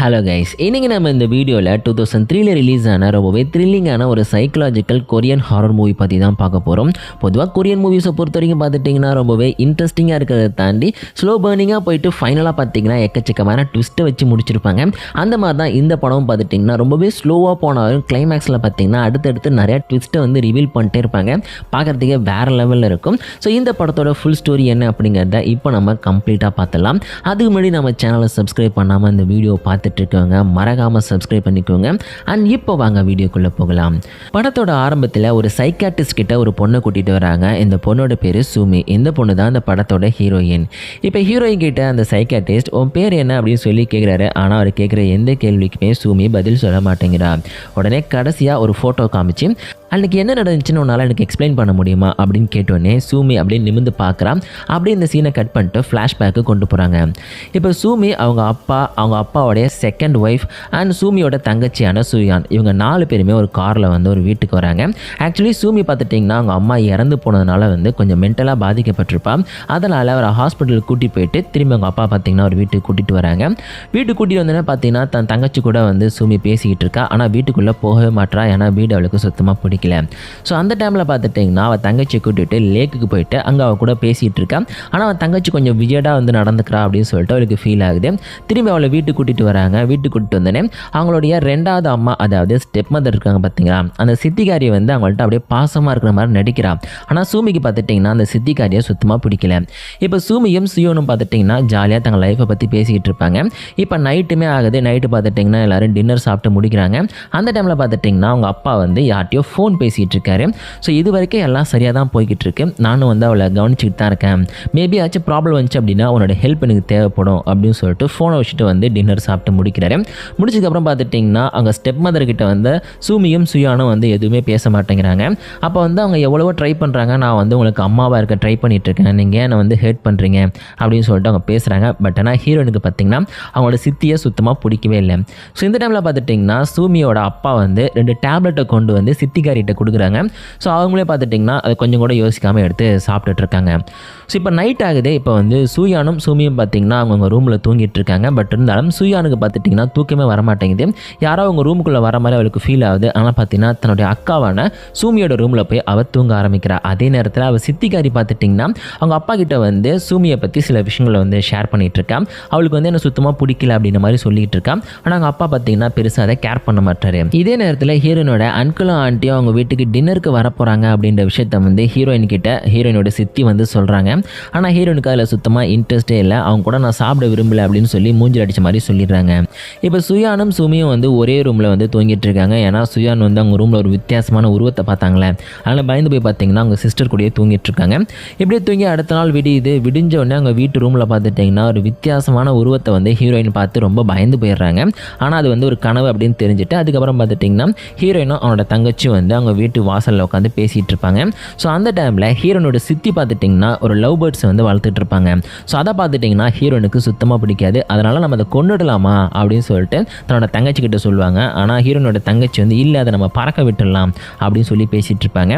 Hello guys இன்றைக்கி நம்ம இந்த வீடியோவில் டூ தௌசண்ட் த்ரீல ரிலீஸ் ஆன ரொம்பவே த்ரில்லிங்கான ஒரு சைக்கலாஜிக்கல் கொரியன் ஹாரர் மூவி பற்றி தான் பார்க்க போகிறோம் பொதுவாக கொரியன் மூவிஸை பொறுத்த வரைக்கும் பார்த்துட்டிங்கன்னா ரொம்பவே இன்ட்ரெஸ்டிங்காக இருக்கிறத தாண்டி ஸ்லோ பேர்னிங்காக போயிட்டு ஃபைனலாக பார்த்தீங்கன்னா எக்கச்சக்கமான ட்விஸ்ட்டை வச்சு முடிச்சிருப்பாங்க. அந்த மாதிரி தான் இந்த படம் பார்த்துட்டிங்கன்னா ரொம்பவே ஸ்லோவாக போனாலும் கிளைமேக்ஸில் பார்த்தீங்கன்னா அடுத்தடுத்து நிறையா ட்விஸ்ட்டை வந்து ரிவீல் பண்ணிட்டே இருப்பாங்க. பார்க்குறதுக்கே வேறு லெவலில் இருக்கும். ஸோ இந்த படத்தோட ஃபுல் ஸ்டோரி என்ன அப்படிங்கிறத இப்போ நம்ம கம்ப்ளீட்டாக பார்த்துடலாம். அதுக்கு முன்னாடி நம்ம சேனலை சப்ஸ்கிரைப் பண்ணாமல் இந்த வீடியோ பார்த்து பார்த்துட்ருக்கவங்க மறக்காமல் சப்ஸ்கிரைப் பண்ணிக்கோங்க. அண்ட் இப்போ வாங்க வீடியோக்குள்ளே போகலாம். படத்தோட ஆரம்பத்தில் ஒரு சைக்காட்டிஸ்ட் கிட்ட ஒரு பொண்ணை கூட்டிகிட்டு வராங்க. இந்த பொண்ணோட பேர் சூமி இந்த பொண்ணு தான் அந்த படத்தோட ஹீரோயின் இப்போ ஹீரோயின் கிட்ட அந்த சைக்காட்டிஸ்ட் உன் பேர் என்ன? அப்படின்னு சொல்லி கேட்குறாரு ஆனால் அவர் கேட்குற எந்த கேள்விக்குமே சூமி பதில் சொல்ல மாட்டேங்கிறா. உடனே கடைசியாக ஒரு ஃபோட்டோ காமிச்சு அன்றைக்கி என்ன நடந்துச்சுன்னு உன்னால் எனக்கு எக்ஸ்பிளைன் பண்ண முடியுமா? அப்படின்னு கேட்டோடனே சூமி அப்படின்னு நிமிந்து பார்க்குறான் அப்படியே இந்த சீனை கட் பண்ணிட்டு ஃப்ளாஷ்பேக்கு கொண்டு போகிறாங்க இப்போ சூமி அவங்க அப்பா அவங்க அப்பாவுடைய செகண்ட் ஒய்ஃப் அண்ட் சூமியோட தங்கச்சியான சூயான் இவங்க நாலு பேருமே ஒரு காரில் வந்து ஒரு வீட்டுக்கு வராங்க. ஆக்சுவலி சூமி பார்த்துட்டிங்கன்னா அவங்க அம்மா இறந்து போனதுனால வந்து கொஞ்சம் மென்டலாக பாதிக்கப்பட்டிருப்பான் அதனால் அவரை ஹாஸ்பிட்டலுக்கு கூட்டி போயிட்டு திரும்பி அவங்க அப்பா பார்த்திங்கன்னா ஒரு வீட்டுக்கு கூட்டிகிட்டு வராங்க. வீட்டுக்கு கூட்டிகிட்டு வந்தோன்னே பார்த்தீங்கன்னா தன் தங்கச்சி கூட வந்து சூமி பேசிக்கிட்டு இருக்கா. ஆனால் வீட்டுக்குள்ளே போகவே மாட்றா. ஏன்னா வீடு அவளுக்கு சுத்தமாக பிடிக்கல. ஸோ அந்த டைமில் பார்த்துட்டிங்கன்னா அவள் தங்கச்சியை கூட்டிகிட்டு லேக்குக்கு போயிட்டு அங்கே அவள் கூட பேசிகிட்டு இருக்கா. ஆனால் அவன் தங்கச்சி கொஞ்சம் விஜயடாக வந்து நடந்துக்கிறா அப்படின்னு சொல்லிட்டு அவளுக்கு ஃபீல் ஆகுது. திரும்பி அவளை வீட்டுக்கு கூட்டிகிட்டு வராங்க. வீட்டுக்கு கூப்பிட்டு வந்தோடனே அவங்களுடைய ரெண்டாவது அம்மா அதாவது ஸ்டெப் மதர் இருக்காங்க பார்த்தீங்களா அந்த சித்திகாரி வந்து அவங்கள்ட்ட அப்படியே பாசமாக இருக்கிற மாதிரி நடிக்கிறா. ஆனால் சூமிக்கு பார்த்துட்டிங்கன்னா அந்த சித்திகாரியை சுத்தமாக பிடிக்கல. இப்போ சூமியும் சியோனும் பார்த்துட்டிங்கன்னா ஜாலியாக தங்கள் லைஃப்பை பற்றி பேசிக்கிட்டு இருப்பாங்க. இப்போ நைட்டுமே ஆகுது. நைட்டு பார்த்துட்டிங்கன்னா எல்லோரும் டின்னர் சாப்பிட்டு முடிக்கிறாங்க. அந்த டைமில் பார்த்துட்டிங்கன்னா அவங்க அப்பா வந்து யார்ட்டையோ ஃபோன் பேசிகிட்டு இருக்காரு. ஸோ இது வரைக்கும் எல்லாம் சரியாக தான் போய்கிட்டு இருக்கு. நானும் வந்து அவளை கவனிச்சிக்கிட்டு தான் இருக்கேன். மேபி ஆச்சும் ப்ராப்ளம் வந்துச்சு அப்படின்னா உன்னோட ஹெல்ப் எனக்கு தேவைப்படும் அப்படின்னு சொல்லிட்டு ஃபோனை வச்சுட்டு வந்து டின்னர் சாப்பிட்டு முடிக்கிறாரு. முடிச்சதுக்கப்புறம் பார்த்துட்டிங்கன்னா அவங்க ஸ்டெப் மதர் கிட்ட வந்து சூமியும் சுயானும் வந்து எதுவுமே பேச மாட்டேங்கிறாங்க. அப்போ வந்து அவங்க எவ்வளவோ ட்ரை பண்ணுறாங்க நான் வந்து உங்களுக்கு அம்மாவாக இருக்க ட்ரை பண்ணிட்டு இருக்கேன் நீங்கள் என்னை வந்து ஹேட் பண்ணுறீங்க அப்படின்னு சொல்லிட்டு அவங்க பேசுகிறாங்க பட் ஆனால் ஹீரோயினுக்கு பார்த்தீங்கன்னா அவங்களோட சித்தியை சுத்தமாக பிடிக்கவே இல்லை. ஸோ இந்த டைமில் பார்த்துட்டிங்கன்னா சூமியோட அப்பா வந்து ரெண்டு டேப்லெட்டை கொண்டு வந்து சித்திகாரிகிட்ட கொடுக்குறாங்க. ஸோ அவங்களே பார்த்துட்டிங்கன்னா அதை கொஞ்சம் கூட யோசிக்காமல் எடுத்து சாப்பிட்டுட்டு இருக்காங்க. ஸோ இப்போ நைட் ஆகுது இப்போ வந்து சூயானும் சூமியும் பார்த்தீங்கன்னா அவங்க ரூமில் தூங்கிட்டு இருக்காங்க பட் இருந்தாலும் சூயானுக்கு பார்த்துட்டிங்கன்னா தூக்கமே வர மாட்டேங்குது யாரோ அவங்க ரூமுக்குள்ளே வர மாதிரி அவளுக்கு ஃபீல் ஆகுது. ஆனால் பார்த்தீங்கன்னா தன்னுடைய அக்காவான சூமியோட ரூமில் போய் அவள் தூங்க ஆரம்பிக்கிறாள் அதே நேரத்தில் அவள் சித்திகாரி பார்த்துட்டிங்கன்னா அவங்க அப்பா கிட்ட வந்து சூமியை பற்றி சில விஷயங்களை வந்து ஷேர் பண்ணிகிட்டு இருக்கான் அவளுக்கு வந்து என்ன சுத்தமாக பிடிக்கல அப்படின்ற மாதிரி சொல்லிகிட்டு இருக்கான் ஆனால் அவங்க அப்பா பார்த்தீங்கன்னா பெருசாக அதை கேர் பண்ண மாட்டாரு. இதே நேரத்தில் ஹீரோயினோட அன்கிளும் ஆண்டியும் அவங்க வீட்டுக்கு டின்னருக்கு வர போகிறாங்க அப்படின்ற விஷயத்த வந்து ஹீரோயின் கிட்ட ஹீரோயினோட சித்தி வந்து சொல்கிறாங்க ஆனால் ஹீரோனுக்கு அதில் சுத்தமாக இன்ட்ரெஸ்ட்டே இல்லை. அவங்க கூட நான் சாப்பிட விரும்பல அப்படின்னு சொல்லி மூஞ்சில் அடிச்ச மாதிரி சொல்லிடுறாங்க. இப்போ சுயானும் சுமியும் வந்து ஒரே ரூமில் வந்து தூங்கிட்டு இருக்காங்க. ஏன்னா சுயான் வந்து அவங்க ரூமில் ஒரு வித்தியாசமான உருவத்தை பார்த்தாங்களே. அதனால் பயந்து போய் பார்த்தீங்கன்னா அவங்க சிஸ்டர் கூடயே தூங்கிட்டு இருக்காங்க. இப்படியே தூங்கி அடுத்த நாள் விடியுது. விடிஞ்ச உடனே அவங்க வீட்டு ரூமில் பார்த்துட்டிங்கன்னா ஒரு வித்தியாசமான உருவத்தை வந்து ஹீரோயின் பார்த்து ரொம்ப பயந்து போயிடுறாங்க. ஆனால் அது வந்து ஒரு கனவு அப்படின்னு தெரிஞ்சுட்டு அதுக்கப்புறம் பார்த்துட்டிங்கன்னா ஹீரோயினும் அவனோட தங்கச்சி வந்து அவங்க வீட்டு வாசலில் உட்காந்து பேசிகிட்டு இருப்பாங்க. ஸோ அந்த டைமில் ஹீரோனோட சித்தி பார்த்துட்டிங்கன்னா ஒரு லவ் பேர்ட்ஸ் வந்து வளர்த்துட்டு இருப்பாங்க. ஸோ அதை பார்த்துட்டிங்கன்னா ஹீரோனுக்கு சுத்தமாக பிடிக்காது. அதனால் நம்ம அதை கொண்டுடலாமா அப்படின்னு சொல்லிட்டு தன்னோட தங்கச்சிக்கிட்ட சொல்லுவாங்க. ஆனால் ஹீரோனோட தங்கச்சி வந்து இல்லை அதை நம்ம பறக்க விட்டுடலாம் அப்படின்னு சொல்லி பேசிகிட்டு இருப்பாங்க.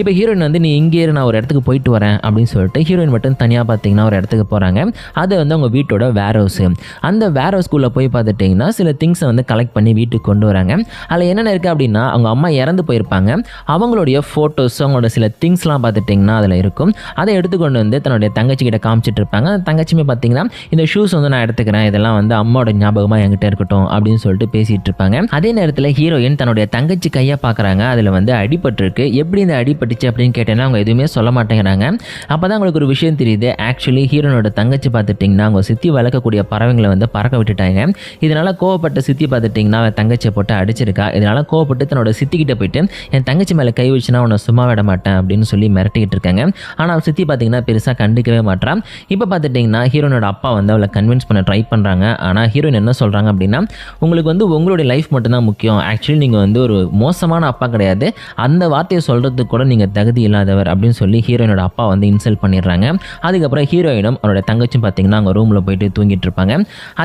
இப்போ ஹீரோயின் வந்து நீ இங்கே நான் ஒரு இடத்துக்கு போயிட்டு வரேன் அப்படின்னு சொல்லிட்டு ஹீரோயின் மட்டும் தனியாக பார்த்தீங்கன்னா ஒரு இடத்துக்கு போகிறாங்க அது வந்து அவங்க வீட்டோட வேர் ஹவுஸ் அந்த வேர் ஹவுஸ்க்குள்ளே போய் பார்த்துட்டிங்கன்னா சில திங்ஸை வந்து கலெக்ட் பண்ணி வீட்டுக்கு கொண்டு வராங்க. அதில் என்னென்ன இருக்குது அப்படின்னா அவங்க அம்மா இறந்து போயிருப்பாங்க. அவங்களுடைய ஃபோட்டோஸ் அவங்களோட சில திங்ஸ்லாம் பார்த்துட்டிங்கன்னா அதில் இருக்கும். அதை எடுத்துக்கொண்டு வந்து தன்னுடைய தங்கச்சி கிட்ட காமிச்சிட்டு இருப்பாங்க தங்கச்சியுமே பார்த்தீங்கன்னா இந்த ஷூஸ் வந்து நான் எடுத்துக்கிறேன். இதெல்லாம் வந்து அம்மாவோட ஞாபகமாக என்கிட்ட இருக்கட்டும் அப்படின்னு சொல்லிட்டு பேசிகிட்டு இருப்பாங்க அதே நேரத்தில் ஹீரோயின் தன்னுடைய தங்கச்சி கையை பார்க்குறாங்க. அதில் வந்து அடிபட்டிருக்கு. எப்படி இந்த அடிபட்டுச்சு அப்படின்னு கேட்டேன்னா அவங்க எதுவுமே சொல்ல மாட்டேங்கிறாங்க. அப்போ தான் அவங்களுக்கு ஒரு விஷயம் தெரியுது. ஆக்சுவலி ஹீரோனோட தங்கச்சி பார்த்துட்டிங்கன்னா அவங்க சித்தி வளர்க்கக்கூடிய பறவைங்களை வந்து பறக்க விட்டுட்டாங்க. இதனால் கோவப்பட்ட சித்தி பார்த்துட்டிங்கன்னா அவன் தங்கச்சியை போட்டு அடிச்சிருக்கா. இதனால் கோவப்பட்டு தன்னோட சித்திக்கிட்ட போயிட்டு என் தங்கச்சி மேலே கை வச்சுனா உன்னை சும்மா விட மாட்டேன் அப்படின்னு சொல்லி மிரட்டிக்கிட்டு இருக்காங்க. ஆனால் சித்தி பார்த்தீங்கன்னா பெருசாக கண்டுக்கவே மாட்டான் இப்போ பார்த்துட்டிங்கன்னா ஹீரோனோட அப்பா வந்து அவளை கன்வின்ஸ் பண்ண ட்ரை பண்ணுறாங்க ஆனால் ஹீரோயின் என்ன சொல்கிறாங்க அப்படின்னா உங்களுக்கு வந்து உங்களுடைய லைஃப் மட்டும்தான் முக்கியம். ஆக்சுவலி நீங்கள் வந்து ஒரு மோசமான அப்பா கிடையாது. அந்த வார்த்தையை சொல்கிறதுக்கு கூட நீங்கள் தகுதி இல்லாதவர் அப்படின்னு சொல்லி ஹீரோயினோட அப்பா வந்து இன்சல்ட் பண்ணிடுறாங்க. அதுக்கப்புறம் ஹீரோயினும் அவரோட தங்கச்சும் பார்த்தீங்கன்னா அவங்க ரூமில் போயிட்டு தூங்கிட்டு இருப்பாங்க.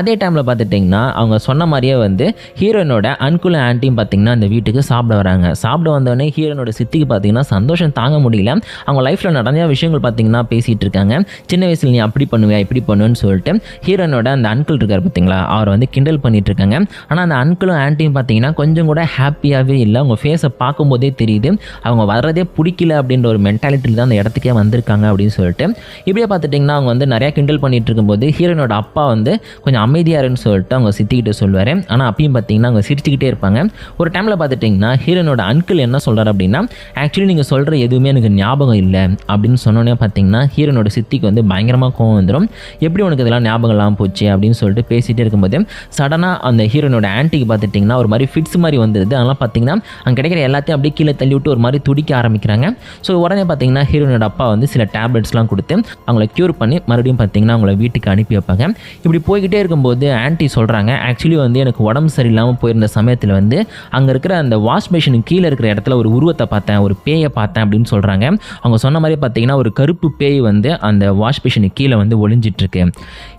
அதே டைமில் பார்த்துட்டிங்கன்னா அவங்க சொன்ன மாதிரியே வந்து ஹீரோயினோட அன்குல ஆண்டியும் பார்த்தீங்கன்னா அந்த வீட்டுக்கு சாப்பிட வராங்க. சாப்பிட வந்தோடனே ஹீரோனோட சித்திக்கு பார்த்தீங்கன்னா சந்தோஷம் தாங்க முடியல. அவங்க லைஃப்பில் நிறைய விஷயங்கள் பார்த்தீங்கன்னா பேசி பேசிகிட்டு இருக்காங்க சின்ன வயசில் நீ அப்படி பண்ணுவியா இப்படி பண்ணுவேன்னு சொல்லிட்டு ஹீரோனோட அந்த அங்கிள் இருக்கார் பார்த்தீங்களா? அவர் வந்து கிண்டல் பண்ணிட்டு இருக்காங்க ஆனால் அந்த அங்கிளும் ஆன்ட்டியும் பார்த்தீங்கன்னா கொஞ்சம் கூட ஹாப்பியாகவே இல்லை. அவங்க ஃபேஸை பார்க்கும்போதே தெரியுது. அவங்க வர்றதே பிடிக்கல அப்படின்ற ஒரு மென்டாலிட்டியில் தான் அந்த இடத்துக்கே வந்திருக்காங்க அப்படின்னு சொல்லிட்டு. இப்படியே பார்த்துட்டிங்கன்னா அவங்க வந்து நிறையா கிண்டல் பண்ணிட்டு இருக்கும்போது ஹீரோனோட அப்பா வந்து கொஞ்சம் அமைதியாருன்னு சொல்லிட்டு அவங்க சித்திக்கிட்ட சொல்லுவார். ஆனால் அப்பயும் பார்த்தீங்கன்னா அவங்க சிரிச்சுக்கிட்டே இருப்பாங்க. ஒரு டைமில் பார்த்துட்டிங்கன்னா ஹீரோனோட அங்கிள் என்ன சொல்கிறார் அப்படின்னா ஆக்சுவலி நீங்கள் சொல்கிற எதுவுமே எனக்கு ஞாபகம் இல்லை. அப்படின்னு சொன்னோன்னே பார்த்தீங்கன்னா ஹீரோனோட சித்திக்கு வந்து பயங்கரமாக கோவம் வந்துடும் எப்படி உனக்கு இதெல்லாம் ஞாபகம் இல்லாமல் போச்சு அப்படின்னு சொல்லிட்டு பேசிகிட்டே இருக்கும்போது சடனாக அந்த ஹீரோனோட ஆன்ட்டிக்கு பார்த்துட்டிங்கன்னா ஒரு மாதிரி ஃபிட்ஸ் மாதிரி வந்துடுது அதெல்லாம் பார்த்தீங்கன்னா அங்கே கிடைக்கிற எல்லாத்தையும் அப்படியே கீழே தள்ளி விட்டு ஒரு மாதிரி துடிக்க ஆரம்பிக்கிறாங்க. ஸோ உடனே பார்த்தீங்கன்னா ஹீரோனோட அப்பா வந்து சில டேப்லெட்ஸ்லாம் கொடுத்து அவங்கள க்யூர் பண்ணி மறுபடியும் பார்த்தீங்கன்னா அவங்கள வீட்டுக்கு அனுப்பி வைப்பாங்க. இப்படி போய்கிட்டே இருக்கும்போது ஆன்ட்டி சொல்கிறாங்க ஆக்சுவலி வந்து எனக்கு உடம்பு சரியில்லாமல் போயிருந்த சமயத்தில் வந்து அங்கே இருக்கிற அந்த வாஷ் மிஷினுக்கு கீழே இருக்கிற இடத்துல ஒரு உருவத்தை பார்த்தேன் ஒரு பேயை பார்த்தேன் அப்படின்னு சொல்கிறாங்க அவங்க சொன்ன மாதிரி பார்த்தீங்கன்னா ஒரு கருப்பு பேய் வந்து அந்த வாஷ் மிஷினுக்கு கீழே வந்து ஒளிஞ்சிட்ருக்கு.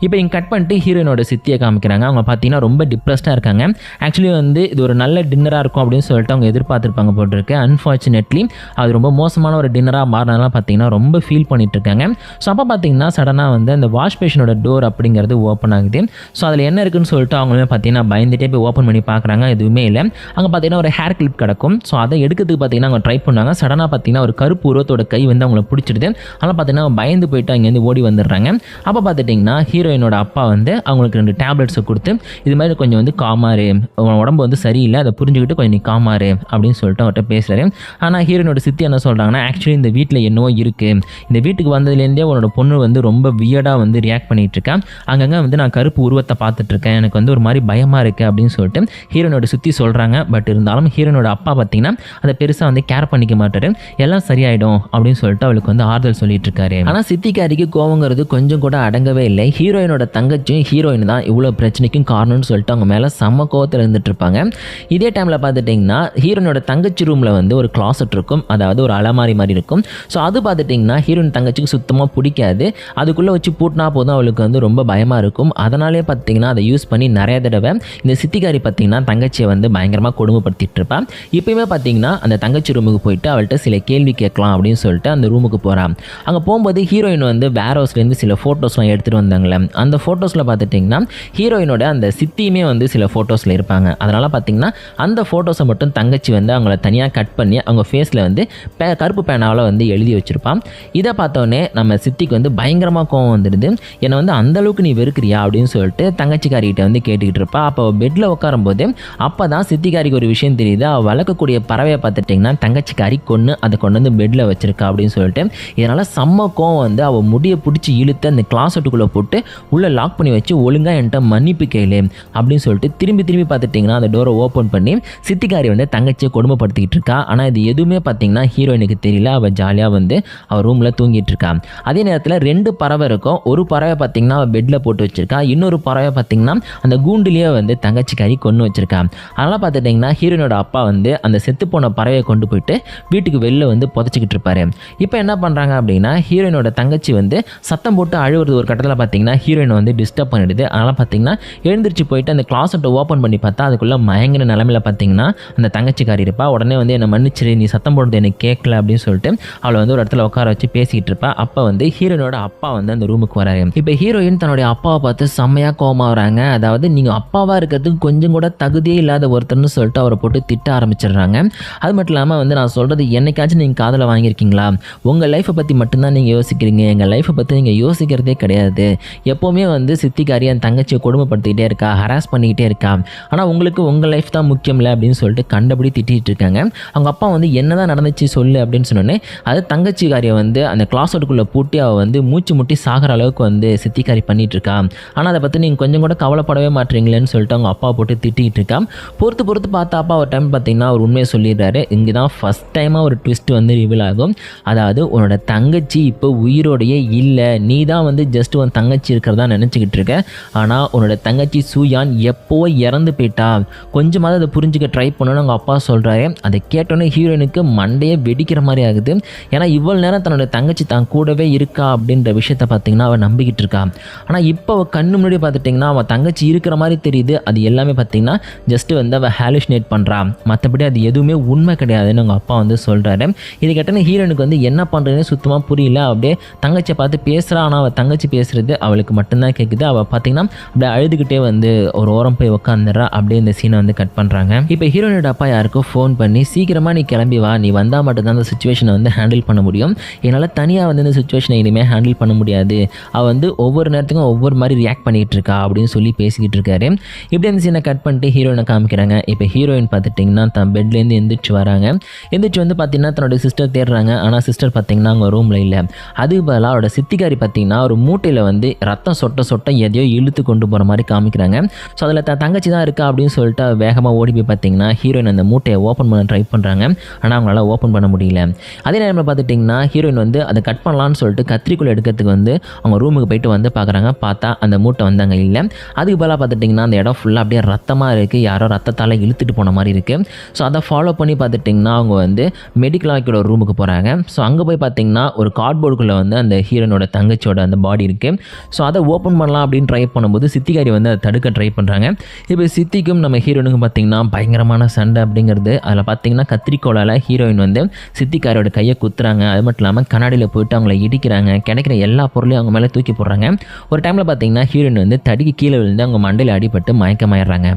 இப்போ இங்கே கட் பண்ணிட்டு ஹீரோயினோட சித்தியை காமிக்கிறாங்க. அவங்க பார்த்தீங்கன்னா ரொம்ப டிப்ரெஸ்டாக இருக்காங்க. ஆக்சுவலி வந்து இது ஒரு நல்ல டின்னராக இருக்கும் அப்படின்னு சொல்லிட்டு அவங்க எதிர்பார்த்துருப்பாங்க போட்டிருக்கு. அன்ஃபார்ச்சுனேட்லி அது ரொம்ப மோசமான ஒரு டின்னராக மாறினால பார்த்தீங்கன்னா ரொம்ப ஃபீல் பண்ணிட்டு இருக்காங்க ஸோ அப்போ பார்த்தீங்கன்னா சடனாக வந்து அந்த வாஷ் மிஷினோட டோர் அப்படிங்கிறது ஓப்பன் ஆகுது. ஸோ அதில் என்ன இருக்குன்னு சொல்லிட்டு அவங்களுமே பார்த்தீங்கன்னா பயந்துட்டே போய் ஓப்பன் பண்ணி பார்க்குறாங்க எதுவுமே இல்லை. அங்கே பார்த்தீங்கன்னா ஒரு ஹேர் கிளிப் கிடக்கும். ஸோ அதை எடுக்கிறதுக்கு பார்த்தீங்கன்னா அவங்க ட்ரை பண்ணாங்க. சடனாக பார்த்தீங்கன்னா ஒரு கருப்பு உருவத்தோட கை வந்து அவங்கள பிடிச்சிடுது. ஆனால் பார்த்தீங்கன்னா பயந்து போயிட்டு அங்கேருந்து ஓடி வந்துடுறாங்க. அப்போ பார்த்துட்டிங்கன்னா ஹீரோயினோட அப்பா வந்து அவங்களுக்கு ரெண்டு டேப்லெட்ஸை கொடுத்து இது மாதிரி கொஞ்சம் வந்து காமாறு உன் உடம்பு வந்து சரியில்லை அதை புரிஞ்சுக்கிட்டு கொஞ்சம் நீ காமாறு அப்படின்னு சொல்லிட்டு அவர்கிட்ட பேசுகிறாரு ஆனால் ஹீரோயினோட சித்தி என்ன சொல்கிறாங்கன்னா ஆக்சுவலி இந்த வீட்டில் என்னவோ இருக்குது இந்த வீட்டுக்கு வந்ததுலேருந்தே உன்னோட பொண்ணு வந்து ரொம்ப வியர்டாக வந்து ரியாக்ட் பண்ணிகிட்டு இருக்கேன் அங்கங்கே வந்து நான் கருப்பு உருவத்தை பார்த்துட்ருக்கேன் எனக்கு வந்து ஒரு மாதிரி பயமாக இருக்குது அப்படின்னு சொல்லிட்டு ஹீரோனோட சுற்றி சொல்கிறாங்க பட் இருந்தாலும் ஹீரோனோட அப்பா பார்த்தீங்கன்னா அதை பெருசாக வந்து கேர் பண்ணிக்க மாட்டாரு. எல்லாம் சரியாயிடும் அப்படின்னு சொல்லிட்டு அவளுக்கு வந்து ஆறுதல் சொல்லிட்டு இருக்காரு. ஆனால் சித்திக்காரிக்கு கோவங்கிறது கொஞ்சம் கூட அடங்கவே இல்லை. ஹீரோயினோட தங்கச்சியும் ஹீரோயின் தான் இவ்வளோ பிரச்சனைக்கும் காரணம்னு சொல்லிட்டு அவங்க மேலே செம்ம கோவத்தில் இருந்துட்டு இருப்பாங்க. இதே டைமில் பார்த்துட்டிங்கன்னா ஹீரோயினோட தங்கச்சி ரூமில் வந்து ஒரு கிளாசட் இருக்கும். அதாவது ஒரு அலமாரி மாதிரி இருக்கும். ஸோ அது பார்த்துட்டிங்கன்னா ஹீரோயின் தங்கச்சிக்கு சுத்தமாக பிடிக்காது. அதுக்குள்ளே வச்சு பூட்டினா போதும் அவளுக்கு வந்து ரொம்ப பயமாக இருக்கும். அதனாலே பார்த்தீங்கன்னா அதை யூஸ் பண்ணி நிறைய தடவை இந்த சித்திகாரி பார்த்தீங்கன்னா தங்கச்சியை வந்து பயங்கரமாக கொடுமைப்படுத்திட்டு இருப்பான் இப்பயுமே பார்த்தீங்கன்னா அந்த தங்கச்சி ரூமுக்கு போயிட்டு அவள்கிட்ட சில கேள்வி கேட்கலாம் அப்படின்னு சொல்லிட்டு அந்த ரூமுக்கு போகிறான் அங்கே போகும்போது ஹீரோயின் வந்து பேரோஸ்லேருந்து சில ஃபோட்டோஸ்லாம் எடுத்துகிட்டு வந்தாங்களே அந்த ஃபோட்டோஸில் பார்த்துட்டிங்கன்னா ஹீரோயினோட அந்த சித்தியுமே வந்து சில ஃபோட்டோஸில் இருப்பாங்க. அதனால் பார்த்தீங்கன்னா அந்த ஃபோட்டோஸை மட்டும் தங்கச்சி வந்து அவங்கள தனியாக கட் பண்ணி அவங்க ஃபேஸில் வந்து பே கருப்பு பேனாவில் வந்து எழுதி வச்சுருப்பான் இதை பார்த்தோன்னே நம்ம சித்திக்கு வந்து பயங்கரமாக கோவம் வந்துடுது. என்னை வந்து அந்த அளவுக்கு நீ வெறுக்கிறியா? அப்படின்னு சொல்லிட்டு தங்கச்சிக்காரிகிட்ட வந்து கேட்டுக்கிட்டு இருப்பா. அப்போ பெட்டில் உட்காரும்போது அப்போ தான் சித்திக்காரிக்கு ஒரு விஷயம் தெரியுது. அவள் வளர்க்கக்கூடிய பறவையை பார்த்துட்டிங்கன்னா தங்கச்சிக்காரி கொன்று அதை கொண்டு வந்து பெட்டில் வச்சுருக்கா அப்படின்னு சொல்லிட்டு இதனால் செம்ம கோவம் வந்து அவள் முடியை பிடிச்சி இழுத்து அந்த கிளாஸட்டுக்குள்ளே போட்டு உள்ளே லாக் பண்ணி வச்சு ஒழுங்காக என்கிட்ட மன்னிப்பு கேளு அப்படின்னு சொல்லிட்டு திரும்பி திரும்பி பார்த்துட்டிங்கன்னா அந்த டோரை ஓப்பன் பண்ணி சித்திக்காரி வந்து தங்கச்சியை கொடுமைப்படுத்திக்கிட்டு இருக்கா. ஆனால் இது எதுவுமே பார்த்தீங்கன்னா ஹீரோயினுக்கு தெரியல. அவள் ஜாலியாக வந்து அவள் ரூமில் தூங்கிட்டு இருக்கா. அதே நேரத்தில் ரெண்டு பறவை இருக்கும். ஒரு பறவை பார்த்தீங்கன்னா அவள் பெட்டில் போட்டு வச்சிருக்கா. இன்னொரு பறவை பார்த்தீங்கன்னா அந்த கூண்டுலேயே வந்து தங்கச்சிக்காரி கொண்டு வச்சிருக்கா. அதனால் பார்த்துட்டிங்கன்னா ஹீரோயினோட அப்பா வந்து அந்த செத்து போன பறவையை கொண்டு போயிட்டு வீட்டுக்கு வெளில வந்து புதைச்சிக்கிட்டு இருப்பாரு. இப்போ என்ன பண்ணுறாங்க அப்படின்னா ஹீரோயின் ஹீரோயினோட தங்கச்சி வந்து சத்தம் போட்டு அழுவுறது ஒரு கட்டத்தில் பார்த்தீங்கன்னா ஹீரோயினை வந்து டிஸ்டர்ப் பண்ணிடுது. அதனால் பார்த்தீங்கன்னா எழுந்திரிச்சு போயிட்டு அந்த கிளாஸட்டை ஓப்பன் பண்ணி பார்த்தா அதுக்குள்ளே மயங்கின நிலமையில பார்த்தீங்கன்னா அந்த தங்கச்சிக்காரி இருப்பா. உடனே வந்து என்னை மன்னிச்சிரு நீ சத்தம் போடுறது எனக்கு கேட்கல அப்படின்னு சொல்லிட்டு அவளை வந்து ஒரு இடத்துல உட்கார வச்சு பேசிக்கிட்டு இருப்பா. அப்போ வந்து ஹீரோயினோட அப்பா வந்து அந்த ரூமுக்கு வராரு. இப்போ ஹீரோயின் தன்னுடைய அப்பாவை பார்த்து செம்மையாக கோவமா வராங்க அதாவது நீங்கள் அப்பாவாக இருக்கிறதுக்கு கொஞ்சம் கூட தகுதியே இல்லாத ஒருத்தர்னு சொல்லிட்டு அவரை போட்டு திட்ட ஆரம்பிச்சிடுறாங்க. அது மட்டும் இல்லாமல் வந்து நான் சொல்கிறது என்னைக்காச்சும் நீங்கள் காதில் வாங்கியிருக்கீங்களா? உங்கள் லைஃப்பை பற்றி மட்டும்தான் நீங்கள் யோசிக்கிறீங்க. எங்கள் லைஃப்பை பற்றி நீங்கள் யோசிக்கிறதே கிடையாது. எப்போவுமே வந்து சித்திக்காரி என் தங்கச்சியை கொடுமைப்படுத்திக்கிட்டே இருக்கா ஹராஸ் பண்ணிக்கிட்டே இருக்கா. ஆனால் உங்களுக்கு உங்கள் லைஃப் தான் முக்கியம் இல்லை அப்படின்னு சொல்லிட்டு கண்டபடி திட்டிகிட்டு இருக்காங்க. அவங்க அப்பா வந்து என்ன தான் நடந்துச்சு சொல்லு அப்படின்னு சொன்னோன்னே அது தங்கச்சிக்காரியை வந்து அந்த கிளாஸ்வுட்டுக்குள்ளே பூட்டி அவள் வந்து மூச்சு முட்டி சாகிற அளவுக்கு வந்து சித்திக்காரி பண்ணிட்டு இருக்கா. ஆனால் அதை பற்றி நீங்கள் கொஞ்சம் கூட கவலைப்படவே மாட்டீங்களேன்னு சொல்லிட்டு அவங்க அப்பா போட்டு திட்டிகிட்டு இருக்கா. பொறுத்து பொறுத்து பார்த்தா அப்பா ஒரு டைம் பார்த்தீங்கன்னா அவர் உண்மையை சொல்லிடுறாரு. இங்கே தான் ஃபஸ்ட் டைமாக ஒரு ட்விஸ்ட் வந்து ரிவீல் ஆகும். அதாவது உன்னோட தங்கச்சி இப்போ இப்போ உயிரோடையே இல்லை. நீ தான் வந்து ஜஸ்ட் உன் தங்கச்சி இருக்கிறதா நினச்சிக்கிட்டு இருக்க. ஆனால் உன்னோட தங்கச்சி சூயான் எப்போவோ இறந்து போயிட்டா? கொஞ்சமாவது அதை புரிஞ்சுக்க ட்ரை பண்ணணும்னு அவங்க அப்பா சொல்கிறாரு அதை கேட்டோன்னே ஹீரோயினுக்கு மண்டையே வெடிக்கிற மாதிரி ஆகுது. ஏன்னா இவ்வளோ நேரம் தன்னோட தங்கச்சி தான் கூடவே இருக்கா அப்படின்ற விஷயத்த பார்த்தீங்கன்னா அவள் நம்பிக்கிட்டு இருக்கா. ஆனால் இப்போ அவள் கண்ணு முன்னாடி பார்த்துட்டிங்கன்னா அவன் தங்கச்சி இருக்கிற மாதிரி தெரியுது. அது எல்லாமே பார்த்தீங்கன்னா ஜஸ்ட்டு வந்து அவள் ஹாலுஷினேட் பண்ணுறா மற்றபடி அது எதுவுமே உண்மை கிடையாதுன்னு அவங்க அப்பா வந்து சொல்கிறாரு இது கேட்டோன்னே ஹீரோனுக்கு வந்து என்ன பண்ணுறதுன்னு சுத்தமாக புரியல. அப்படியே தங்கச்சியை பார்த்து பேசுகிறா ஆனால் அவள் தங்கச்சி பேசுகிறது அவளுக்கு மட்டும்தான் கேட்குது அவள் பார்த்தீங்கன்னா அப்படியே அழுதுகிட்டே வந்து ஒரு ஓரம் போய் உட்காந்துடுறா அப்படியே இந்த சீனை வந்து கட் பண்ணுறாங்க இப்போ ஹீரோனோட அப்பா யாருக்கும் ஃபோன் பண்ணி சீக்கிரமாக நீ கிளம்பி வா. நீ வந்தால் மட்டும்தான் அந்த சுச்சுவேஷனை வந்து ஹேண்டில் பண்ண முடியும். என்னால் தனியாக வந்து இந்த சுச்சுவேஷனை இனிமேல் ஹேண்டில் பண்ண முடியாது. அவள் வந்து ஒவ்வொரு நேரத்துக்கும் ஒவ்வொரு மாதிரி ரியாக்ட் பண்ணிகிட்டு இருக்கா அப்படின்னு சொல்லி பேசிக்கிட்டு இருக்காரு. இப்படி அந்த சீனை கட் பண்ணிட்டு ஹீரோயினை காமிக்கிறாங்க. இப்போ ஹீரோயின் பார்த்துட்டிங்கன்னா தன் பெட்லேருந்து எந்திரிச்சு வராங்க. எந்திரிச்சு வந்து பார்த்தீங்கன்னா தன்னோட சிஸ்டர் தேடுறாங்க. ஆனால் சிஸ்டர் பார்த்தீங்கன்னா அவங்க ரூமில் இல்லை. அதுக்கு பதிலாக அவரோட சித்திகாரி பார்த்தீங்கன்னா ஒரு மூட்டையில் வந்து ரத்தம் சொட்ட சொட்ட எதையோ இழுத்து கொண்டு போகிற மாதிரி காமிக்கிறாங்க. ஸோ அதில் த தங்கச்சி தான் இருக்கா அப்படின்னு சொல்லிட்டு வேகமாக ஓடி போய் பார்த்தீங்கன்னா ஹீரோயின் அந்த மூட்டையை ஓப்பன் பண்ண ட்ரை பண்ணுறாங்க ஆனால் அவங்களால ஓப்பன் பண்ண முடியல. அதே நேரத்தில் பார்த்துட்டிங்கன்னா ஹீரோயின் வந்து அதை கட் பண்ணலான்னு சொல்லிட்டு கத்திரிக்குள்ளே எடுக்கிறதுக்கு வந்து அவங்க ரூமுக்கு போயிட்டு வந்து பார்க்குறாங்க பார்த்தா அந்த மூட்டை வந்து அங்கே இல்லை. அதுக்கு பதிலாக பார்த்துட்டிங்கன்னா அந்த இடம் ஃபுல்லாக அப்படியே ரத்தமாக இருக்குது யாரோ ரத்தத்தால் இழுத்துட்டு போன மாதிரி இருக்குது ஸோ அதை ஃபாலோ பண்ணி பார்த்துட்டிங்கன்னா அவங்க வந்து மெடிக்கல் ஆக்கியோட ரூமுக்கு போகிறாங்க ஸோ அங்கே போய் பார்த்தீங்கன்னா ஒரு கார்ட்போர்டுக்குள்ளே வந்து அந்த ஹீரோனோட தங்கச்சியோட அந்த பாடி இருக்குது ஸோ அதை ஓப்பன் பண்ணலாம் அப்படின்னு ட்ரை பண்ணும்போது சித்திகாரி வந்து அதை தடுக்க ட்ரை பண்ணுறாங்க இப்போ சித்திக்கும் நம்ம ஹீரோனுக்கும் பார்த்தீங்கன்னா பயங்கரமான சண்டை அப்படிங்கிறது. அதில் பார்த்தீங்கன்னா கத்திரிக்கோளால் ஹீரோயின் வந்து சித்திக்காரியோட கையை குத்துறாங்க. அது மட்டும் இல்லாமல் கண்ணாடியில் போயிட்டு அவங்கள இடிக்கிறாங்க. கிடைக்கிற எல்லா பொருளையும் அவங்க மேலே தூக்கி போடுறாங்க. ஒரு டைமில் பார்த்தீங்கன்னா ஹீரோயின் வந்து தடிக்கு கீழே விழுந்து அவங்க மண்டையில் அடிபட்டு மயக்கமாயிடுறாங்க.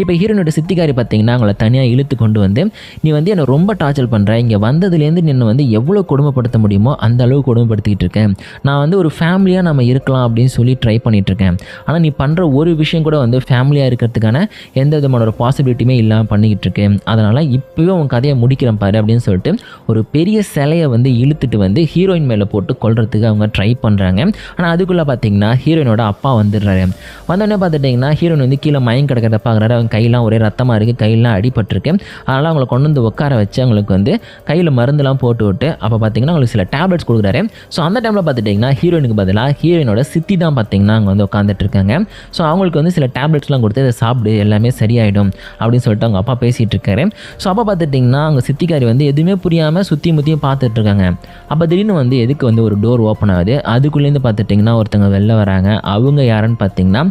இப்போ ஹீரோனோட சித்திக்காரி பார்த்தீங்கன்னா அவங்கள தனியாக இழுத்து கொண்டு வந்து நீ வந்து என்னை ரொம்ப டார்ச்சர் பண்ணுற இங்கே வந்ததுலேருந்து நின்று வந்து எவ்வளோ கொடுமைப்படுத்த முடியுமோ அந்த அளவு கொடுமைப்படுத்திக்கிட்டு இருக்கேன் நான் வந்து ஒரு ஃபேமிலியாக நம்ம இருக்கலாம் அப்படின்னு சொல்லி ட்ரை பண்ணிகிட்ருக்கேன் ஆனால் நீ பண்ணுற ஒரு விஷயம் கூட வந்து ஃபேமிலியாக இருக்கிறதுக்கான எந்த விதமான ஒரு பாசிபிலிட்டியுமே இல்லாமல் பண்ணிக்கிட்டு இருக்கேன் அதனால் இப்போவே உன் கதையை முடிக்கிறேன் பாரு அப்படின்னு சொல்லிட்டு ஒரு பெரிய சிலையை வந்து இழுத்துட்டு வந்து ஹீரோயின் மேலே போட்டு கொள்றதுக்கு அவங்க ட்ரை பண்ணுறாங்க ஆனால் அதுக்குள்ளே பார்த்தீங்கன்னா ஹீரோயினோட அப்பா வந்துடுறாரு. வந்தோடனே பார்த்துட்டிங்கன்னா ஹீரோயின் வந்து கீழே மயம் கிடக்கிறத பார்க்குறாரு. அவங்க கையெல்லாம் ஒரே ரத்தமாக இருக்குது கையெல்லாம் அடிபட்டிருக்கு. அதனால் அவங்கள கொண்டு வந்து உட்கார வச்சு அவங்களுக்கு வந்து கையில் மருந்துலாம் போட்டு விட்டு அப்போ பார்த்தீங்கன்னா அவங்களுக்கு சில டேப்லெட்ஸ் கொடுக்குறாரு. ஸோ அந்த டைமில் பார்த்துட்டிங்கன்னா ஹீரோயினுக்கு பதிலாக ஹீரோயினோட சித்தி தான் பார்த்தீங்கன்னா அங்கே வந்து உட்காந்துட்டு இருக்காங்க ஸோ அவங்களுக்கு வந்து சில டேப்லெட்ஸ்லாம் கொடுத்து இதை சாப்பிடு எல்லாமே சரியாயிடும் அப்படின்னு சொல்லிட்டு அவங்க அப்பா பேசிகிட்டு இருக்காரு ஸோ அப்போ பார்த்துட்டிங்கன்னா அவங்க சித்திக்காரி வந்து எதுவுமே புரியாமல் சுற்றி முற்றியும் பார்த்துட்டு இருக்காங்க அப்போ திடீர்னு வந்து எதுக்கு வந்து ஒரு டோர் ஓப்பன் ஆகுது? அதுக்குள்ளேருந்து பார்த்துட்டிங்கன்னா ஒருத்தவங்க வெளில வராங்க. அவங்க யாருன்னு பார்த்தீங்கன்னா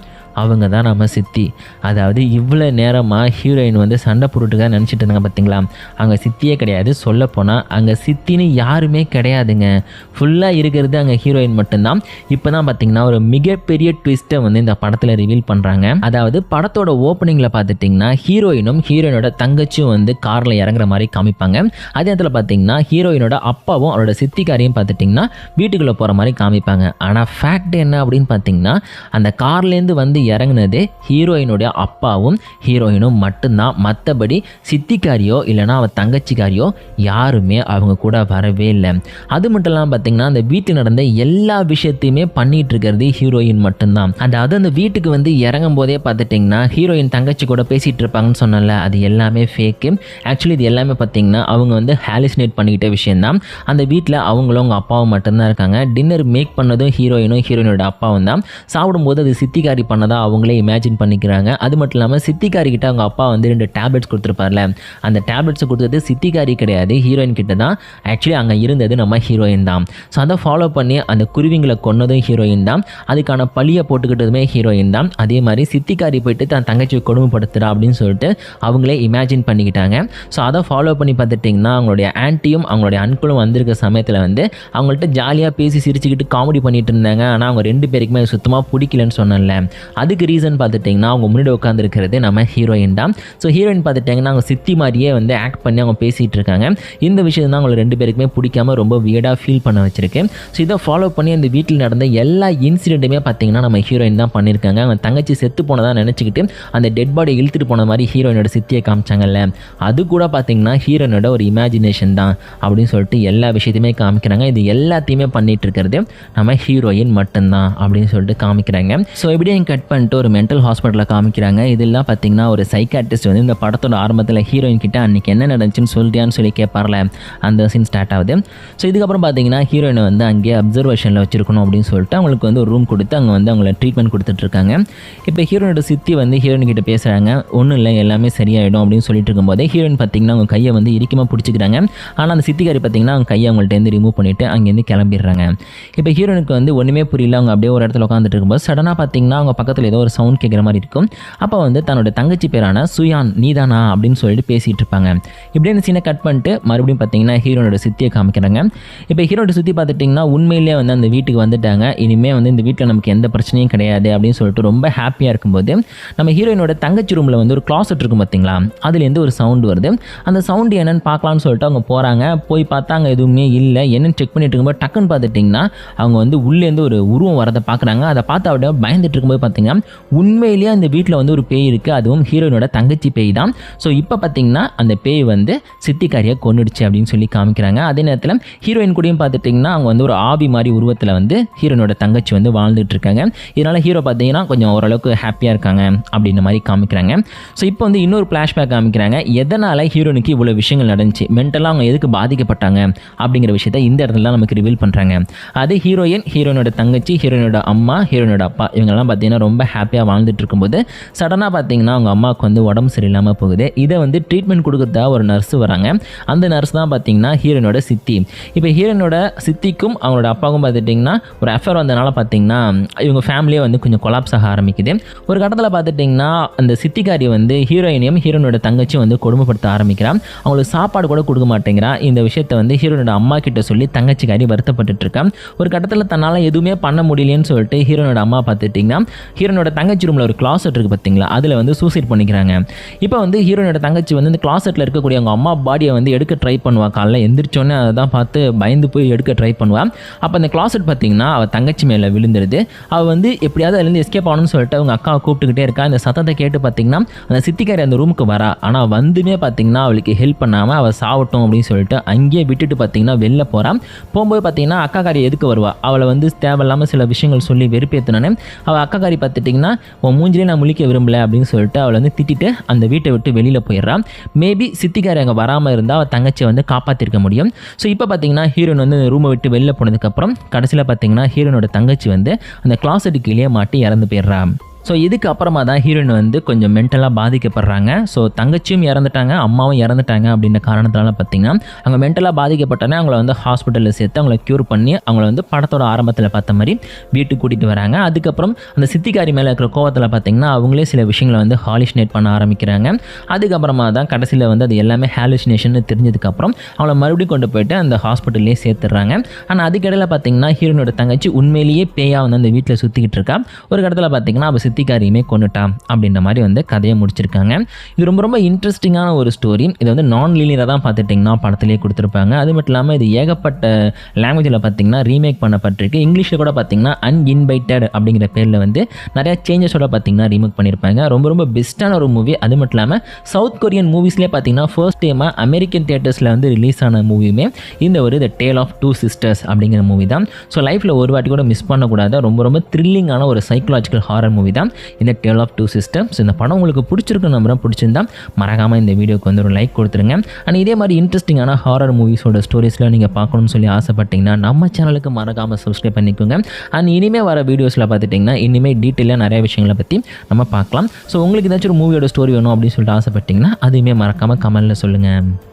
அவங்க தான் நம்ம சித்தி. அதாவது இவ்வளோ நேரமாக ஹீரோயின் வந்து சண்டை போட்டுட்டுக்காக நினச்சிட்டு இருந்தாங்க பார்த்தீங்களா அங்கே சித்தியே கிடையாது சொல்லப்போனால் அங்கே சித்தின்னு யாருமே கிடையாதுங்க. ஃபுல்லாக இருக்கிறது அங்கே ஹீரோயின் மட்டும்தான். இப்போ தான் பார்த்தீங்கன்னா ஒரு மிகப்பெரிய ட்விஸ்ட்டை வந்து இந்த படத்தில் ரிவீல் பண்ணுறாங்க அதாவது படத்தோட ஓப்பனிங்கில் பார்த்துட்டிங்கன்னா ஹீரோயினும் ஹீரோயினோட தங்கச்சியும் வந்து காரில் இறங்குற மாதிரி காமிப்பாங்க. அதே இடத்துல பார்த்தீங்கன்னா ஹீரோயினோட அப்பாவும் அவரோட சித்திக்காரையும் பார்த்துட்டிங்கன்னா வீட்டுக்குள்ளே போகிற மாதிரி காமிப்பாங்க. ஆனால் ஃபேக்ட் என்ன அப்படின்னு பார்த்தீங்கன்னா அந்த கார்லேருந்து வந்து இறங்குனது ஹீரோயினுடைய அப்பாவும் ஹீரோயினும் மட்டும்தான். மற்றபடி சித்திக்காரியோ இல்லைனா அவள் தங்கச்சிக்காரியோ யாருமே அவங்க கூட வரவே இல்லை. அது மட்டும் இல்லாமல் பார்த்தீங்கன்னா அந்த வீட்டில் நடந்த எல்லா விஷயத்தையுமே பண்ணிட்டு இருக்கிறது ஹீரோயின் மட்டும்தான். அதாவது அந்த வீட்டுக்கு வந்து இறங்கும் போதே பார்த்துட்டிங்கன்னா ஹீரோயின் தங்கச்சி கூட பேசிகிட்டு இருப்பாங்கன்னு சொன்னல அது எல்லாமே ஃபேக்கு ஆக்சுவலி இது எல்லாமே பார்த்தீங்கன்னா அவங்க வந்து ஹாலிசினேட் பண்ணிக்கிட்ட விஷயம்தான். அந்த வீட்டில் அவங்களும் அவங்க அப்பாவும் மட்டும்தான் இருக்காங்க. டின்னர் மேக் பண்ணதும் ஹீரோயினும் ஹீரோயினோட அப்பாவும் தான் சாப்பிடும்போது அது சித்திக்காரி பண்ணதா அவங்களே இமேஜின் பண்ணிக்கிறாங்க. அது மட்டும் இல்லாமல் சித்திக்காரி அவங்க அப்பா வந்து ரெண்டு டேப்லெட்ஸ் கொடுத்துருப்பார்ல. அந்த டேப்லெட்ஸை கொடுத்தது சித்திகாரி கிடையாது ஹீரோயின் கிட்ட தான். ஆக்சுவலி அங்கே இருந்தது நம்ம ஹீரோயின் தான். ஸோ அதை ஃபாலோ பண்ணி அந்த குருவிங்களை கொன்னதும் ஹீரோயின் தான். அதுக்கான பழியை போட்டுக்கிட்டதுமே ஹீரோயின் தான். அதே மாதிரி சித்திக்காரி போயிட்டு தன் தங்கச்சியை கொடுமைப்படுத்துறா அப்படின்னு சொல்லிட்டு அவங்களே இமேஜின் பண்ணிக்கிட்டாங்க. ஸோ அதை ஃபாலோ பண்ணி பார்த்துட்டிங்கன்னா அவங்களுடைய ஆன்ட்டியும் அவங்களுடைய அன்குளும் வந்திருக்க சமயத்தில் வந்து அவங்கள்ட்ட ஜாலியாக பேசி சிரிச்சுக்கிட்டு காமெடி பண்ணிட்டு இருந்தாங்க. ஆனால் அவங்க ரெண்டு பேருக்குமே அது சுத்தமாக பிடிக்கலன்னு சொன்னேன்ல. அதுக்கு ரீசன் பார்த்துட்டிங்கன்னா அவங்க முன்னாடி உட்காந்துருக்கிறதே நம்ம ஹீரோயின் தான். ஸோ ஹீரோயின் பார்த்துட்டிங்கன்னா அவங்க சித்தி மாதிரியே வந்து ஆக்ட் பண்ணி அவங்க பேசிகிட்டு இருக்காங்க. இந்த விஷயம் தான் அவங்களை ரெண்டு பேருக்குமே பிடிக்காம ரொம்ப வியடாக ஃபீல் பண்ண வச்சிருக்கு. ஸோ இதை ஃபாலோ பண்ணி அந்த வீட்டில் நடந்த எல்லா இன்சிடெண்ட்டுமே பார்த்தீங்கன்னா நம்ம ஹீரோயின் தான் பண்ணியிருக்காங்க. அவங்க தங்கச்சி செத்து போனதாக நினச்சிக்கிட்டு அந்த டெட் பாடி இழுத்துட்டு போன மாதிரி ஹீரோயினோட சித்தியை காமிச்சாங்கல்ல. அது கூட பார்த்தீங்கன்னா ஹீரோயினோட ஒரு இமேஜினேஷன் தான் அப்படின்னு சொல்லிட்டு எல்லா விஷயத்தையுமே காமிக்கிறாங்க. இது எல்லாத்தையுமே பண்ணிகிட்டு இருக்கிறது நம்ம ஹீரோயின் மட்டும்தான் அப்படின்னு சொல்லிட்டு காமிக்கிறாங்க. ஸோ எப்படியும் கட் பண்ணிட்டு ஒரு மென்டல் ஹாஸ்பிட்டலில் காமிக்கிறாங்க. இதெல்லாம் பார்த்தீங்கன்னா ஒரு சைக்காட்டிஸ்ட் வந்து இந்த படத்தோட ஆரம்பத்தில் ஹீரோயின் கிட்ட அன்றைக்கி என்ன நடந்துச்சுன்னு சொல்லிட்டியான்னு சொல்லி கேட்பார்ல அந்த சீன் ஸ்டார்ட் ஆகுது. ஸோ இதுக்கப்புறம் பார்த்தீங்கன்னா ஹீரோயினை வந்து அங்கேயே அப்சர்வேஷனில் வச்சிருக்கணும் அப்படின்னு சொல்லிட்டு அவங்களுக்கு வந்து ஒரு ரூம் கொடுத்து அங்கே வந்து அவங்கள ட்ரீட்மெண்ட் கொடுத்துட்ருக்காங்க இப்போ ஹீரோனோட சித்தி வந்து ஹீரோயின் கிட்ட பேசுகிறாங்க ஒன்றும் இல்லை எல்லாமே சரியாயிடும் அப்படின்னு சொல்லிட்டு இருக்கும்போதே ஹீரோயின் பார்த்தீங்கன்னா அவங்க கையை வந்து இறுக்கமாக பிடிச்சிக்கிறாங்க. ஆனால் அந்த சித்திக்காரி பார்த்தீங்கன்னா அவங்க கையை அவங்கள்ட்ட ரிமூவ் பண்ணிவிட்டு அங்கேருந்து கிளம்பிடுறாங்க. இப்போ ஹீரோனுக்கு வந்து ஒன்றுமே புரியல. அவங்க அப்படியே ஒரு இடத்துல உட்காந்துட்டு இருக்கும்போது சடனாக பார்த்தீங்கன்னா அவங்க பக்கத்தில் பக்கத்தில் ஏதோ ஒரு சவுண்ட் கேட்குற மாதிரி இருக்கும். அப்போ வந்து தன்னோட தங்கச்சி பேரான சுயான் நீதானா அப்படின்னு சொல்லிட்டு பேசிகிட்டு இருப்பாங்க. இப்படியே இந்த சீனை கட் பண்ணிட்டு மறுபடியும் பார்த்தீங்கன்னா ஹீரோனோட சுத்தியை காமிக்கிறாங்க. இப்போ ஹீரோட சுற்றி பார்த்துட்டிங்கன்னா உண்மையிலேயே வந்து அந்த வீட்டுக்கு வந்துட்டாங்க. இனிமேல் வந்து இந்த வீட்டில் நமக்கு எந்த பிரச்சனையும் கிடையாது அப்படின்னு சொல்லிட்டு ரொம்ப ஹாப்பியாக இருக்கும்போது நம்ம ஹீரோயினோட தங்கச்சி ரூமில் வந்து ஒரு கிளாசட் இருக்கும் பார்த்தீங்களா அதுலேருந்து ஒரு சவுண்டு வருது. அந்த சவுண்டு என்னென்னு பார்க்கலாம்னு சொல்லிட்டு அவங்க போகிறாங்க போய் பார்த்தா அங்கே எதுவுமே இல்லை. என்னென்னு செக் பண்ணிட்டு இருக்கும்போது டக்குன்னு பார்த்துட்டிங்கன்னா அவங்க வந்து உள்ளேருந்து ஒரு உருவம் வரதை பார்க்குறாங்க அதை பார்த்து அப்படியே பயந்துட்டு இருக்கும்போது பார்த்தீங்கன்னா உண்மையிலேயே அந்த வீட்டில் வந்து ஒரு பேய் இருக்குது அதுவும் ஹீரோயினோட தங்கச்சி பேய் தான். ஸோ இப்போ பார்த்தீங்கன்னா அந்த பேய் வந்து சித்திக்காரியை கொண்டுடுச்சு அப்படின்னு சொல்லி காமிக்கிறாங்க. அதே நேரத்தில் ஹீரோயின் கூடயும் பார்த்துட்டிங்கன்னா அவங்க வந்து ஒரு ஆவி மாதிரி உருவத்தில் வந்து ஹீரோயினோட தங்கச்சி வந்து வாழ்ந்துட்டு இருக்காங்க இதனால் ஹீரோ பார்த்தீங்கன்னா கொஞ்சம் ஓரளவுக்கு ஹாப்பியாக இருக்காங்க அப்படின்ற மாதிரி காமிக்கிறாங்க. ஸோ இப்போ வந்து இன்னொரு ஃப்ளாஷ்பேக் காமிக்கிறாங்க. எதனால் ஹீரோனுக்கு இவ்வளோ விஷயங்கள் நடந்துச்சு? மென்டலாக அவங்க எதுக்கு பாதிக்கப்பட்டாங்க? அப்படிங்கிற விஷயத்த இந்த இடத்துல நமக்கு ரிவீல் பண்ணுறாங்க அது ஹீரோயின் ஹீரோயினோட தங்கச்சி ஹீரோயினோட அம்மா ஹீரோயினோட அப்பா இவங்கெல்லாம் பார்த்தீங்கன்னா ரொம்ப ரொம்ப ஹாப்பியாக வாழ்ந்துட்டு இருக்கும்போது சடனாக பார்த்தீங்கன்னா அவங்க அம்மாவுக்கு வந்து உடம்பு சரியில்லாமல் போகுது. இதை வந்து ட்ரீட்மெண்ட் கொடுக்குறதா ஒரு நர்ஸ் வராங்க. அந்த நர்ஸ் தான் பார்த்தீங்கன்னா ஹீரோயினோட சித்தி. இப்போ ஹீரோயினோட சித்திக்கும் அவங்களோட அப்பாவுக்கும் பார்த்துட்டிங்கன்னா ஒரு அஃபேர் வந்தனால பார்த்தீங்கன்னா இவங்க ஃபேமிலியே வந்து கொஞ்சம் கொலாப்ஸ் ஆக ஆரம்பிக்குது. ஒரு கட்டத்தில் பார்த்துட்டிங்கன்னா அந்த சித்திக்காரி வந்து ஹீரோயினையும் ஹீரோனோட தங்கச்சியும் வந்து கொடுமைப்படுத்த ஆரம்பிக்கிறான். அவங்களுக்கு சாப்பாடு கூட கொடுக்க மாட்டேங்கிறான். இந்த விஷயத்தை வந்து ஹீரோனோட அம்மா கிட்ட சொல்லி தங்கச்சிக்காரி வருத்தப்பட்டுட்டு இருக்கான் ஒரு கட்டத்தில் தன்னால் எதுவுமே பண்ண முடியலன்னு சொல்லிட்டு ஹீரோனோட அம்மா பார்த்துட்டிங்கன்னா ஹீரோனோட தங்கச்சி ரூமில் ஒரு கிளாசெட் இருக்குது பார்த்தீங்களா அதில் வந்து சூசைட் பண்ணிக்கிறாங்க. இப்போ வந்து ஹீரோனோட தங்கச்சி வந்து இந்த கிளாசெட்டில் இருக்கக்கூடிய அவங்க அம்மா பாடியை வந்து எடுக்க ட்ரை பண்ணுவா. காலைல எந்திரிச்சோன்னே அதை தான் பார்த்து பயந்து போய் எடுக்க ட்ரை பண்ணுவாள் அப்போ அந்த கிளாசெட் பார்த்தீங்கன்னா அவள் தங்கச்சி மேலே விழுந்துருது. அவள் வந்து எப்படியாவது அதுலேருந்து எஸ்கேப் ஆகணும்னு சொல்லிட்டு அவங்க அக்காவை கூப்பிட்டுக்கிட்டே இருக்கா. அந்த சத்தத்தை கேட்டு பார்த்தீங்கன்னா அந்த சித்திக்காரி அந்த ரூமுக்கு வரா. ஆனால் வந்துமே பார்த்தீங்கன்னா அவளுக்கு ஹெல்ப் பண்ணாமல் அவள் சாவட்டும் அப்படின்னு சொல்லிட்டு அங்கேயே விட்டுட்டு பார்த்தீங்கன்னா வெளில போகிறான் போகும்போது பார்த்தீங்கன்னா அக்காக்காரி எதுக்கு வருவா? அவளை வந்து தேவையில்லாமல் சில விஷயங்கள் சொல்லி வெறுப்பேற்றினானே அவள் அக்காக்காரி பார்த்துட்டிங்கன்னா உன் மூஞ்சிலே நான் முழிக்க விரும்பல அப்படின்னு சொல்லிட்டு அவளை வந்து திட்டிட்டு அந்த வீட்டை விட்டு வெளியில் போயிடுறான். மேபி சித்திக்காரி அங்கே வராமல் இருந்தால் அவள் தங்கச்சியை வந்து காப்பாற்றிருக்க முடியும். ஸோ இப்போ பார்த்தீங்கன்னா ஹீரோயின் வந்து ரூமை விட்டு வெளியில் போனதுக்கப்புறம் கடைசியில் பார்த்தீங்கன்னா ஹீரோனோட தங்கச்சி வந்து அந்த கிளாஸெட்டு கீழே மாட்டி இறந்து போயிடுறா. ஸோ இதுக்கு அப்புறமா தான் ஹீரோயின் வந்து கொஞ்சம் மென்டலாக பாதிக்கப்படுறாங்க. ஸோ தங்கச்சியும் இறந்துட்டாங்க அம்மாவும் இறந்துட்டாங்க அப்படின்ற காரணத்தினால பார்த்தீங்கன்னா அவங்க மென்டலாக பாதிக்கப்பட்டோன்னே அவங்கள வந்து ஹாஸ்பிட்டலில் சேர்த்து அவங்கள க்யூர் பண்ணி அவங்கள வந்து படத்தோட ஆரம்பத்தில் பார்த்த மாதிரி வீட்டுக்கு கூட்டிகிட்டு வராங்க. அதுக்கப்புறம் அந்த சித்திக்காரி மேலே இருக்கிற கோவத்தில் பார்த்தீங்கன்னா அவங்களே சில விஷயங்களை வந்து ஹாலிஷ்னேட் பண்ண ஆரம்பிக்கிறாங்க. அதுக்கப்புறமா தான் கடைசியில் வந்து அது எல்லாமே ஹாலிஷினேஷன் தெரிஞ்சதுக்கப்புறம் அவங்கள மறுபடியும் கொண்டு போயிட்டு அந்த ஹாஸ்பிட்டல்லே சேர்த்துடுறாங்க. ஆனால் அதுக்கிடையில் பார்த்தீங்கன்னா ஹீரோனோட தங்கச்சி உண்மையிலேயே பேயாக வந்து அந்த வீட்டில் சுற்றிக்கிட்டு இருக்கா. ஒரு இடத்துல பார்த்தீங்கன்னா அவள் சித்திக்காரியுமே கொண்டுட்டான் அப்படின்ற மாதிரி வந்து கதையை முடிச்சிருக்காங்க. இது ரொம்ப ரொம்ப இன்ட்ரெஸ்டிங்கான ஒரு ஸ்டோரி இது வந்து நான் லீனியராக தான் பார்த்துட்டிங்கன்னா படத்துலேயே கொடுத்துருப்பாங்க. அது மட்டும் இல்லாமல் இது ஏகப்பட்ட லாங்குவேஜில் பார்த்தீங்கன்னா ரீமேக் பண்ணப்பட்டிருக்கு. இங்கிலீஷில் கூட பார்த்தீங்கன்னா அன்இன்வைட்டட் அப்படிங்கிற பேரில் வந்து நிறையா சேஞ்சஸோட பார்த்தீங்கன்னா ரீமேக் பண்ணியிருப்பாங்க ரொம்ப ரொம்ப பெஸ்ட்டான ஒரு மூவி அது மட்டும் இல்லாமல் சவுத் கொரியன் மூவிஸ்லேயே பார்த்தீங்கன்னா ஃபர்ஸ்ட் டைமாக அமெரிக்கன் தியேட்டர்ஸில் வந்து ரிலீஸ் ஆன மூவியுமே இந்த ஒரு the Tale of Two Sisters அப்படிங்கிற மூவி தான். ஸோ லைஃப்பில் ஒரு வாட்டி கூட மிஸ் பண்ணக்கூடாத. ரொம்ப ரொம்ப த்ரில்லிங்கான ஒரு சைக்கலாஜிக்கல் ஹாரர் மூவி தான். இந்த டேல் ஆஃப் டூ சிஸ்டம்ஸ் இந்த படம் உங்களுக்கு பிடிச்சிருக்கு நம்புறேன். பிடிச்சிருந்தா மறக்காமல் இந்த வீடியோக்கு வந்து ஒரு லைக் கொடுத்துருங்க. அண்ட் இதே மாதிரி இன்ட்ரெஸ்டிங்கான ஹாரர் மூவிஸோட ஸ்டோரிஸ்லாம் நீங்கள் பார்க்கணும்னு சொல்லி ஆசைப்பட்டீங்கன்னா நம்ம சேனலுக்கு மறக்காமல் சப்ஸ்கிரைப் பண்ணிக்கோங்க. அண்ட் இனிமேல் வர வீடியோஸில் பார்த்துட்டிங்கன்னா இனிமேல் டீட்டெயிலாக நிறைய விஷயங்களை பற்றி நம்ம பார்க்கலாம். ஸோ உங்களுக்கு ஏதாச்சும் ஒரு மூவியோட ஸ்டோரி வேணும் அப்படின்னு சொல்லிட்டு ஆசைப்பட்டிங்கன்னா அதுவுமே மறக்காமல் கமெண்ட்டில் சொல்லுங்கள்